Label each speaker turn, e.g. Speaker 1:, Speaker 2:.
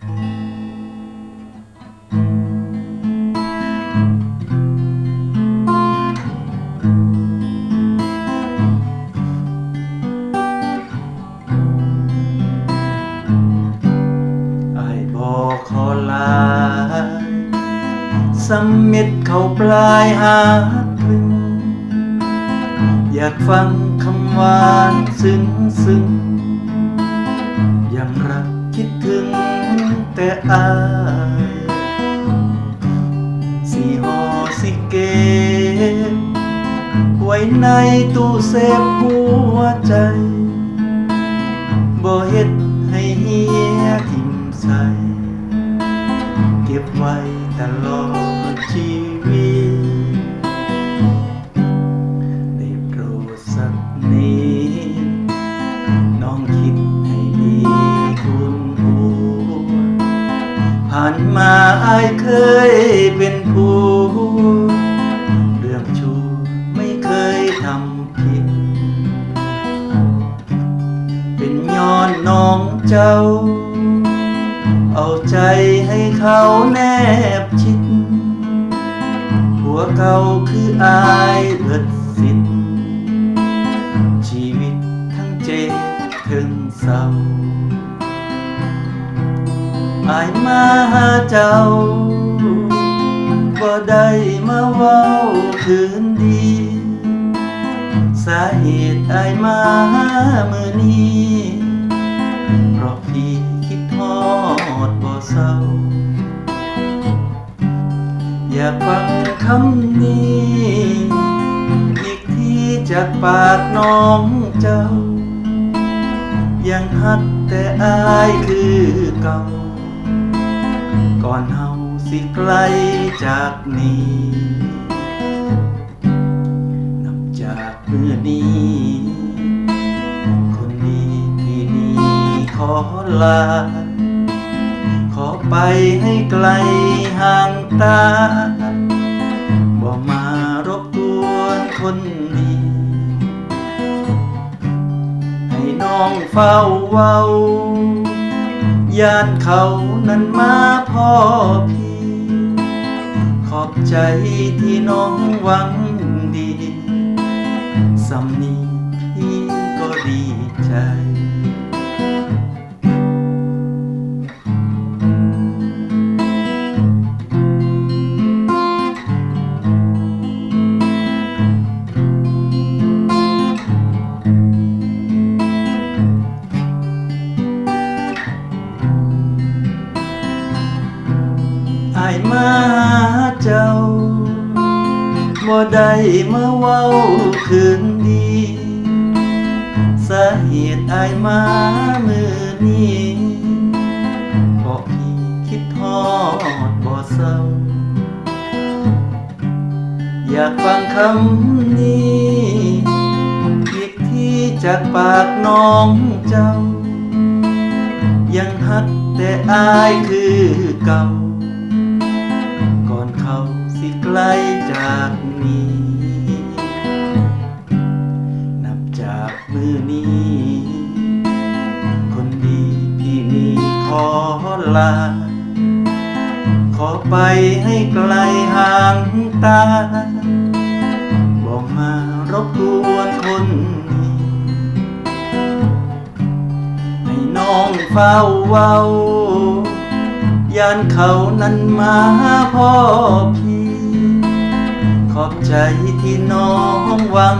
Speaker 1: อายบอกขอลาสม็ดเขาปลายหาพึง อยากฟังคำหวานซึ้งซึ้ง อายสีหอสิเกตไว้ในตู้เซฟหัวใจบ่เฮ็ด ผ่านมาอายเคยเป็นผู้เรื่องชู้ไม่เคยทำผิด เป็นย้อนน้องเจ้า เอาใจให้เขาแนบชิดผัวเก่าคืออายเบิดสิทธิ์ เจ้าบ่ได้มาเว้าคืนดี สาเหตุอายมามือนี้เพราะพี่คิดทอดบ่เศร้า อยากฟังคำนี้อีกทีจากปากน้องเจ้า ยังฮักแต่อายคือเก่า ก่อนเฮาสิไกลจากนี้ นับจากเมื่อนี้ คนดีที่นี่ขอลา ขอไปให้ไกลห่างตา บ่มารบกวนคนดีให้น้องเฝ้าเว้า ญานเขานั้นมาพ่อพี่ ขอบใจที่น้องหวังดีสำนีพี่ก็ดีใจ เจ้าบ่ได้มาเว้าคืนดีสาเหตุอายมามือนี้บอกพี่คิดทอดบ่เศร้า อยากฟังคำนี้อีกที่จากปากน้องเจ้า ยังฮักแต่อายคือเก่า กลจากนี้ นับจากมือนี้ คนดีที่มีขอลา ขอไปให้ไกลห่างตา บอกมารบกวนคนนี้ให้น้องเฝ้าเว้ายานเขานั้นมาพ่อพี่ ขอบใจที่น้องหวัง